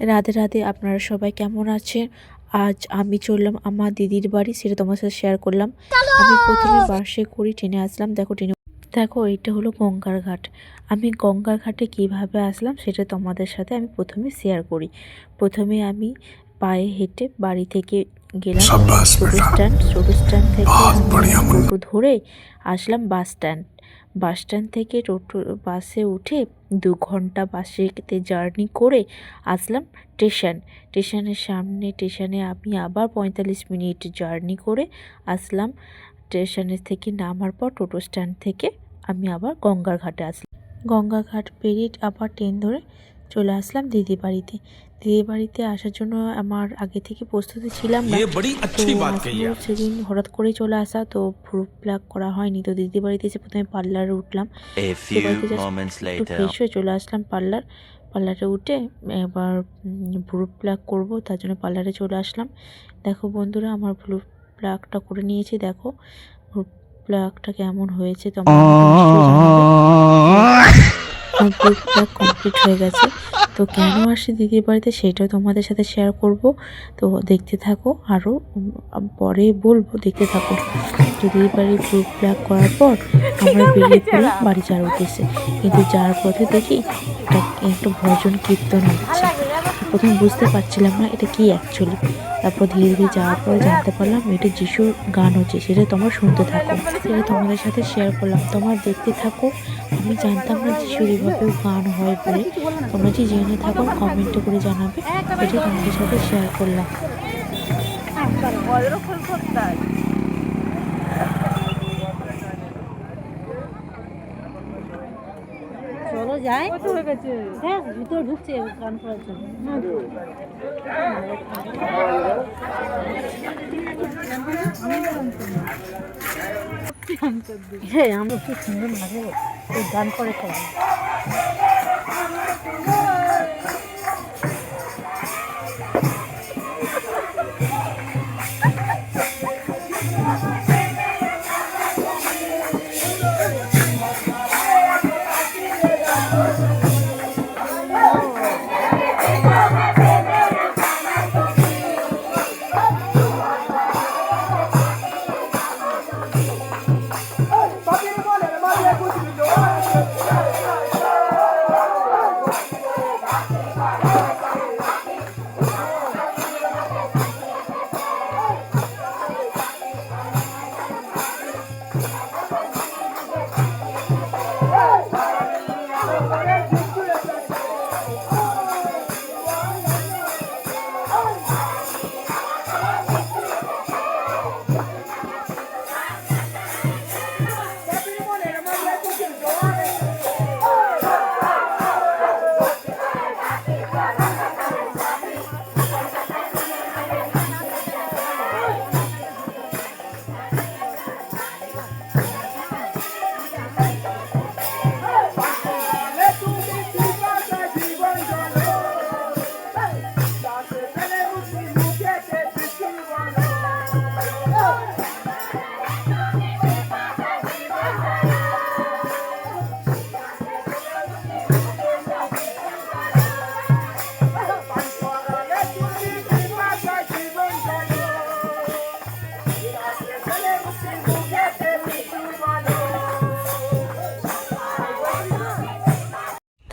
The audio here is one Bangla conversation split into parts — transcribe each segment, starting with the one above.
রাধে রাধে আপনারা সবাই কেমন আছেন? আজ আমি চললাম আমার দিদির বাড়ি সেটা তোমার সাথে শেয়ার করলাম। আমি প্রথমে বাসে করি ট্রেনে আসলাম। দেখো ট্রেনে দেখো এটা হলো গঙ্গার ঘাট। আমি গঙ্গার ঘাটে কীভাবে আসলাম সেটা তোমাদের সাথে আমি প্রথমে শেয়ার করি। প্রথমে আমি পায়ে হেঁটে বাড়ি থেকে গেলাম টোটো স্ট্যান্ড টোটো স্ট্যান্ড থেকে টোটো ধরে আসলাম বাস স্ট্যান্ড। বাস স্ট্যান্ড থেকে টোটো বাসে উঠে দু ঘণ্টা বাসেতে জার্নি করে আসলাম স্টেশন। স্টেশনের সামনে স্টেশনে আমি আবার পঁয়তাল্লিশ মিনিট জার্নি করে আসলাম। স্টেশনের থেকে নামার পর টোটো স্ট্যান্ড থেকে আমি আবার গঙ্গার ঘাটে আসলাম। গঙ্গা ঘাট পেরিয়ে আবার ট্রেন ধরে চলে আসলাম দিদি বাড়িতে। দিদির বাড়িতে আসার জন্য আমার আগে থেকে প্রস্তুতি ছিলাম সেদিন হঠাৎ করেই চলে আসা তো ভ্রুপ প্লাগ করা হয়নি। তো দিদি বাড়িতে এসে প্রথমে পার্লারে উঠলাম। ফ্রেশ হয়ে চলে আসলাম পার্লার পার্লারে উঠে এবার প্রুফ প্লাগ করব তার জন্য পার্লারে চলে আসলাম। দেখো বন্ধুরা আমার প্রুফ প্লাগটা করে নিয়েছি দেখো। প্রুফ প্লাগটা কেমন হয়েছে তো আমার ভ্রু কমপ্লিট হয়ে গেছে। তো কেন আসি দিদির বাড়িতে সেটাও তোমাদের সাথে শেয়ার করব। তো দেখতে থাকো আরও পরে বলব দেখতে থাকো। দিদির বাড়ি গ্রুপ ব্ল্যাক করার পর আমরা বেরিয়ে পড়ি বাড়ি যাওয়ার উদ্দেশ্যে। কিন্তু যাওয়ার পথে দেখি একটু একটা ভজন কীর্তন হচ্ছে। প্রথমে বুঝতে পারছিলাম না এটা কি অ্যাকচুয়ালি তারপর ধীরে ধীরে যাওয়ার পরে জানতে পারলাম এটা যিশুর গান হচ্ছে, সেটা তোমরা শুনতে থাকো। সেটা তোমাদের সাথে শেয়ার করলাম। তোমরা দেখতে থাকো, আমি জানতাম না যিশুর এভাবেও গান হয় বলে। তোমরা যে জেনে থাকো কমেন্টে করে জানাবে। এটা তোমাদের সাথে শেয়ার করলাম। যাই দেখ ভিতরে ঢুকছে গান করার জন্য। হ্যাঁ। আমরা খুব সুন্দর লাগে। এই গান করে সবাই।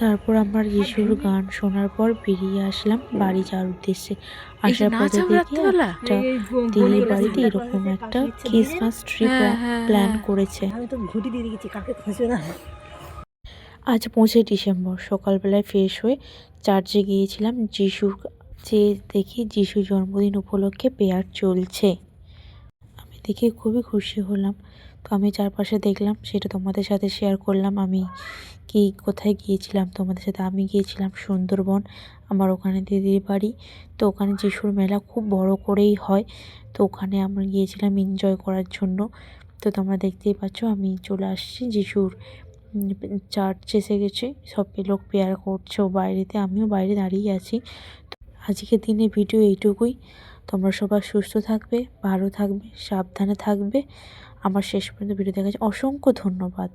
তারপর আমার যিশুর গান শোনার পর বেরিয়ে আসলাম বাড়ি যাওয়ার উদ্দেশ্যে। আসার পথে দেখি একটা দিদির বাড়িতে এরকম একটা ক্রিসমাস ট্রি প্ল্যান করেছে। ঘুটি দিয়ে দিয়েছি কাকে খুঁজবে না? আজ পঁচিশে ডিসেম্বর সকালবেলায় ফ্রেশ হয়ে চার্চে গিয়েছিলাম। যিশুর যে দেখি যিশু জন্মদিন উপলক্ষে পেয়ার চলছে। আমি দেখে খুবই খুশি হলাম। তো আমি চারপাশে দেখলাম, সেটা তোমাদের সাথে শেয়ার করলাম। আমি কি, কোথায় গিয়েছিলাম তোমাদের সাথে? আমি গিয়েছিলাম সুন্দরবন, আমার ওখানে দিদির বাড়ি। তো ওখানে যিশুর মেলা খুব বড় করেই হয়। তো ওখানে আমরা গিয়েছিলাম এনজয় করার জন্য। তো তোমরা দেখতেই পাচ্ছ, আমি চলে আসছি। যিশুর চার্চ এসে গেছে। সব লোক পেয়ার করছে বাইরেতে। আমিও বাইরে দাঁড়িয়ে আছি। তো আজকের দিনে ভিডিও এইটুকুই। তোমরা সবাই সুস্থ থাকবে, ভালো থাকবে, সাবধানে থাকবে। আমার শেষ পর্যন্ত ভিডিও দেখাচ্ছে অসংখ্য ধন্যবাদ।